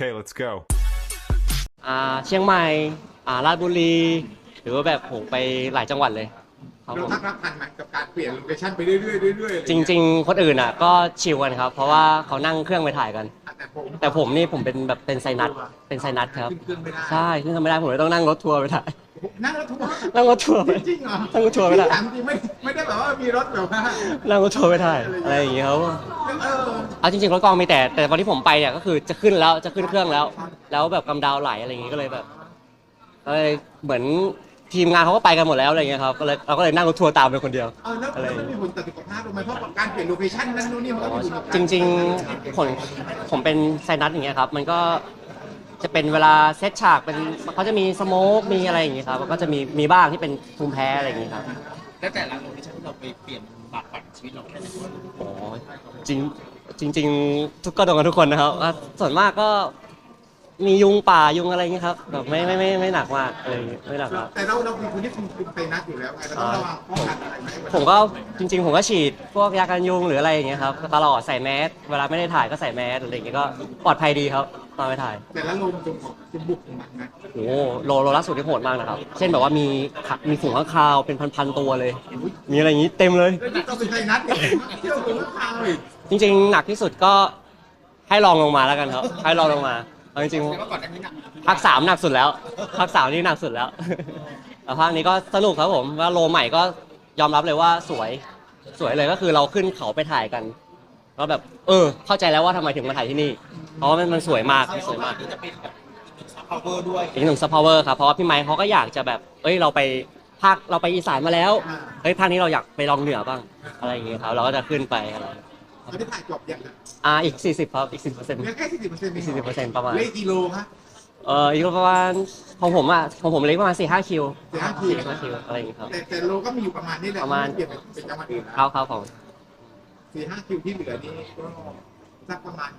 Okay, let's go. อ่าเชียงใหม่อ่าราชบุรี หรือว่าแบบโหไปหลายจังหวัดเลยครับเราผมตั้งรับทันไหมกับการเปลี่ยนโลเคชั่นไปเรื่อยๆเรื่อยๆจริง ๆ คนอื่นอะก็ชิลกันครับ เพราะว่าเขานั่งเครื่องไปถ่ายกันๆแต่ผม แต่ผมนี่ผมเป็นแบบเป็นไซนัสเป็นไซนัสครับขึ้นเครื่องไม่ได้ ใช่ขึ้นทำไม่ได้ผมเลยต้องนั่งรถทัวร์ไปถ่าย นั่งรถทัวร์นั่งรถทัวร์ไปจริงเหรอนั่งรถทัวร์ไม่ได้ถามจริงไม่ไม่ได้แบบว่ามีรถแบบว่านั่งรถทัวร์ไปถ่ายอะไรอย่างเงี้ยครับเออเอาจริงๆรถกองมีแต่แต่วันที่ผมไปเนี่ยก็คือจะขึ้นแล้วจะขึ้นเครื่องแล้ว แล้วแบบกำดาวไหลอะไรอย่างงี้ก็เลยแบบก็เลยเหมือนทีมงานเขาก็ไปกันหมดแล้วอะไรอย่างเงี้ยครับก็เลยเราก็เลยนั่งรถทัวร์ตามไปคนเดียวเออแล้วแล้วมันมีผลต่อสุขภาพลงไหมเพราะกับการเปลี่ยนโลเคชั่นนั่นนู่นนี่มันก็มีผลกับการจริง ๆผมผมเป็นไซนัสอย่างเงี้ยครับ มันก็ จะเป็นเวลาเซตฉากเป็นเขาจะมีสโมกมีอะไรอย่างเงี้ยครับก็จะมีมีบ้างที่เป็นภูมิแพ้อะไรอย่างเงี้ยครับแล้วแต่ละโลเคชั่นที่เราไปเปลี่ยนบาปปัดชีวิตเราแค่ไหนโอ้จริงจริง ๆ ทุกก็โดนกันทุกคนนะครับอะส่วนมากก็มียุงป่ายุงอะไรอย่างเงี้ยครับแบบไม่ไม่ไม่ไม่หนักมากอะไรอย่างเงี้ยไม่หนักมากแต่เราเราเป็นคนที่คุมคุมไซนัสอยู่แล้วไงเราต้องระวังป้องกันอะไรไหมผมก็จริง ๆ ผมก็ฉีดพวกยากันยุงหรืออะไรอย่างเงี้ยครับตลอดใส่แมสเวลาไม่ได้ถ่ายก็ใส่แมสอะไรอย่างเงี้ยก็ปลอดภัยดีครับ ตอนไปถ่าย แต่ละลมจงของจบุกของมันนะโอ้โหโลโลล่าสุดที่โหดมากนะครับ เช่นแบบว่ามีขะมีฝูงข้างคาวเป็นพันๆตัวเลย มีอะไรอย่างงี้เต็มเลยแล้วนี่เราเป็นไซนัสเนี่ยเที่ยวถึงข้าวอีกจริงๆ หนักที่สุดก็ให้ลองลงมาแล้วกันครับ ให้ลองลงมาเอาจริงแต่ว่าก่อนหน้านี้หนักๆภาคสามหนักสุดแล้วภาคสามนี่หนักสุดแล้วแต่ภาคนี้ก็สนุกครับผมว่าโลใหม่ก็ยอมรับเลยว่าสวย สวยเลยก็คือเราขึ้นเขาไปถ่ายกันก็แบบ เออ เข้าใจแล้วว่าทำไมถึงมาถ่ายที่นี่ เพราะว่ามันมันสวยมากมันสวยมากจะเป็นแบบซับพาวเวอร์ด้วย อีกหนึ่งซัพพาวเวอร์ครับเพราะว่าพี่ไมค์เขาก็อยากจะแบบ เอ้ยเราไปภาคเราไปอีสานมาแล้วเฮ้ยภาคนี้เราอยากไปลองเหนือบ้างอะไรอย่างเงี้ยครับเราก็จะขึ้นไปอะไรตอนนี้ถ่ายจบยังอะอ่าอีก 40ครับอีก 10เปอร์เซ็นต์ เหลือแค่สี่สิบเปอร์เซ็นต์อีก40%ประมาณ เลขกิโลฮะ เอ่ออีกประมาณของผมอะของผมเล็กประมาณ4 5คิวสี่ห้าคิว 4 5คิวอะไรอย่างเงี้ยครับ แต่แต่โลก็มีอยู่ประมาณนี้แหละประมาณเปลี่ยนเป็นจังหวัดอื่นครัแล้บวครับผม สี่ห้าคิวที่เหลือนี่ก็สักประมาณ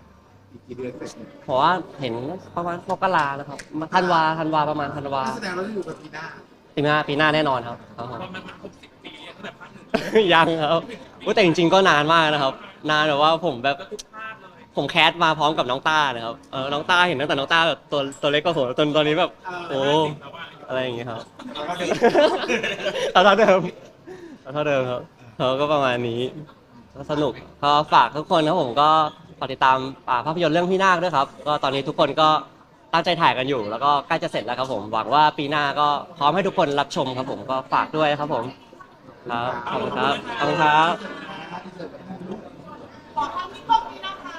อีกกี่เดือนเสร็จเนี่ยเพราะว่าเห็นประมาณมกราแล้วครับธันวาธันวาประมาณธันวานั่นแสดงเราจะอยู่กับปีหน้าปีหน้าปีหน้าแน่นอนครับครับผมยังครับอุ๊ยแต่จริงๆก็นานมากนะครับ นานแบบว่าผมแบบผมแคสมาพร้อมกับน้องต้านะครับเออน้องต้าเห็นตั้งแต่น้องต้าแบบตัวตัวเล็กกว่าผมจนตอนนี้แบบ โอ้อะไรอย่างเงี้ยครับเอาเท่าเดิมเอาเท่าเดิมครับเขาก็ประมาณนี้ก็สนุกก็ฝากทุกคนครับผมก็ ฝากติดตามอ่าภาพยนตร์เรื่องพี่นาคด้วยครับ ก็ตอนนี้ทุกคนก็ตั้งใจถ่ายกันอยู่ แล้วก็ใกล้จะเสร็จแล้วครับผม หวังว่าปีหน้าก็พร้อมให้ทุกคนรับชมครับผม ก็ฝากด้วยครับผม ครับขอบคุณครับ ขอบคุณครับ ขอความที่กล้องนี้นะะ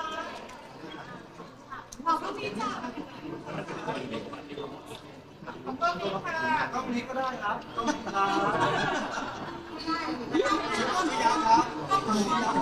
ขอบคุณพี่จ้าขอบคุณค่ะกล้องนี้ก็ได้ครับก็มีครัครับ